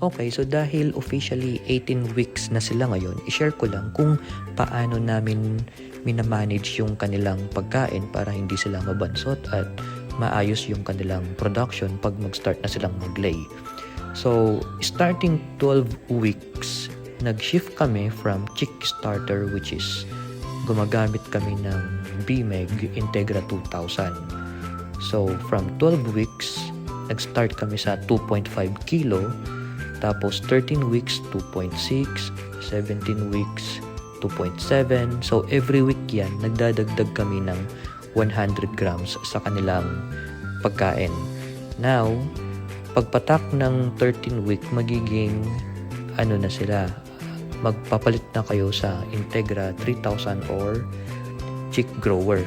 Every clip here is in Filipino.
Okay, so dahil officially 18 weeks na sila ngayon, i-share ko lang kung paano namin minamanage yung kanilang pagkain para hindi sila mabansot at maayos yung kanilang production pag mag-start na silang mag-lay. So, starting 12 weeks, nag-shift kami from chick starter which is gumagamit kami ng BMEG Integra 2000. So, from 12 weeks, nag-start kami sa 2.5 kilo, tapos 13 weeks, 2.6, 17 weeks, 2.7. So, every week yan, nagdadagdag kami ng 100 grams sa kanilang pagkain. Now, pagpatak ng 13 week, magiging ano na sila, magpapalit na kayo sa Integra 3000 or Chick Grower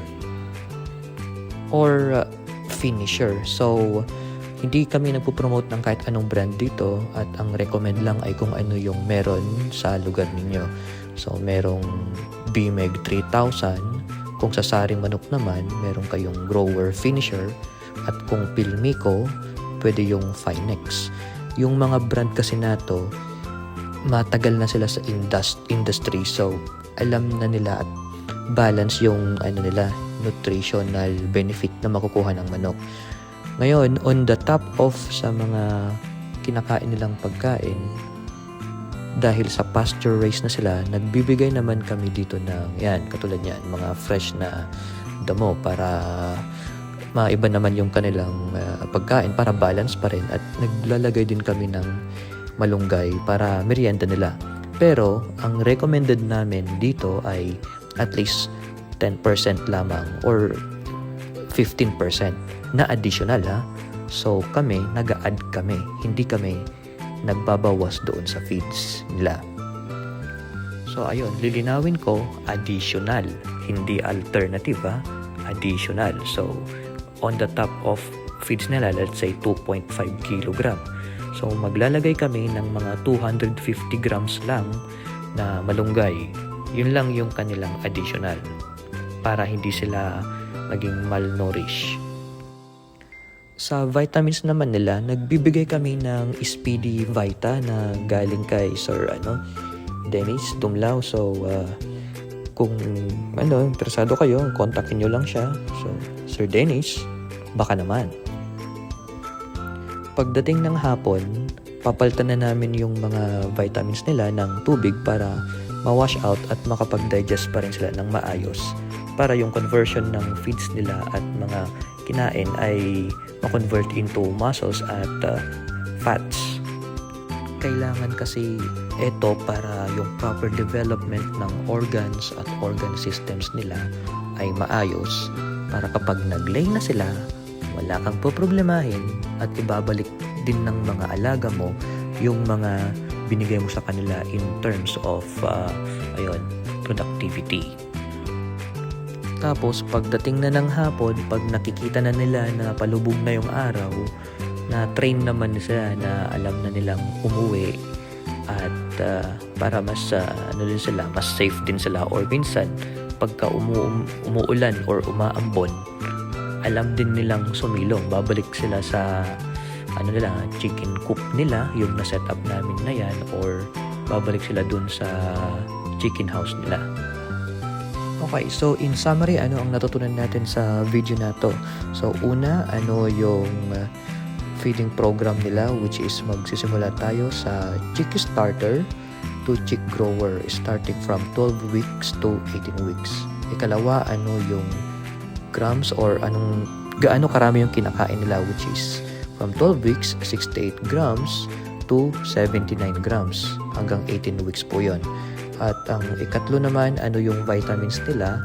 or uh, Finisher. So, hindi kami nagpo-promote ng kahit anong brand dito at ang recommend lang ay kung ano yung meron sa lugar ninyo. So, merong BMEG 3000. Kung sa saring manok naman, meron kayong Grower Finisher. At kung Pilmico, pwede yung Finex. Yung mga brand kasi nato, matagal na sila sa indus- industry. So, alam na nila at balance yung ano nila, nutritional benefit na makukuha ng manok. Ngayon, on the top of sa mga kinakain nilang pagkain, dahil sa pasture raised na sila, nagbibigay naman kami dito ng, yan, katulad yan, mga fresh na damo para maiba naman yung kanilang uh, pagkain para balance pa rin at naglalagay din kami ng malunggay para merienda nila. Pero, ang recommended namin dito ay at least 10% lamang or 15% na additional ha. So kami, nag-add kami. Hindi kami nagbabawas doon sa feeds nila. So ayun, lilinawin ko, additional. Hindi alternative ha. Additional. So on the top of feeds nila, let's say 2.5 kilogram. So maglalagay kami ng mga 250 grams lang na malunggay. Yun lang yung kanilang additional para hindi sila maging malnourished. Sa vitamins naman nila, nagbibigay kami ng Speedy Vita na galing kay Sir ano, Dennis Tumlao. So, uh, kung ano, interesado kayo, kontakin nyo lang siya. So, Sir Dennis, baka naman. Pagdating ng hapon, papalitan na namin yung mga vitamins nila ng tubig para ma-wash out at makapag-digest pa rin sila ng maayos para yung conversion ng feeds nila at mga kinain ay ma-convert into muscles at uh, fats. Kailangan kasi ito para yung proper development ng organs at organ systems nila ay maayos para kapag naglay na sila, wala kang poproblemahin at ibabalik din ng mga alaga mo yung mga binigay mo sa kanila in terms of uh, ayun, productivity. Tapos pagdating na ng hapon, pag nakikita na nila na palubog na yung araw, na train naman sila na alam na nilang umuwi at uh, para mas uh, ano din sila, mas safe din sila or minsan pagka umu umuulan or umaambon, alam din nilang sumilong. Babalik sila sa ano nila, chicken coop nila, yung na set up namin na yan or babalik sila dun sa chicken house nila. Okay, so in summary, ano ang natutunan natin sa video na to? So una, ano yung uh, feeding program nila which is magsisimula tayo sa chick starter to chick grower starting from 12 weeks to 18 weeks. Ikalawa, ano yung grams or anong gaano karami yung kinakain nila which is from 12 weeks, 68 grams to 79 grams hanggang 18 weeks po yon. At ang ikatlo naman, ano yung vitamins nila,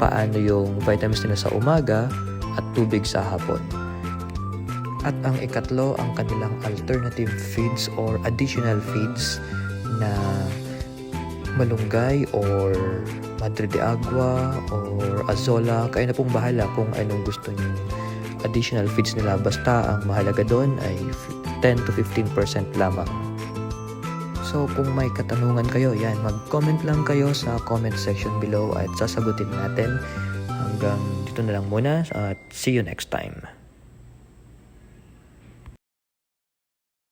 paano yung vitamins nila sa umaga at tubig sa hapon. At ang ikatlo, ang kanilang alternative feeds or additional feeds na malunggay or madre de agua or azola. Kayo na pong bahala kung anong gusto nyo additional feeds nila. Basta ang mahalaga doon ay 10 to 15% lamang. So kung may katanungan kayo, yan, mag-comment lang kayo sa comment section below at sasagutin natin. Hanggang dito na lang muna at see you next time.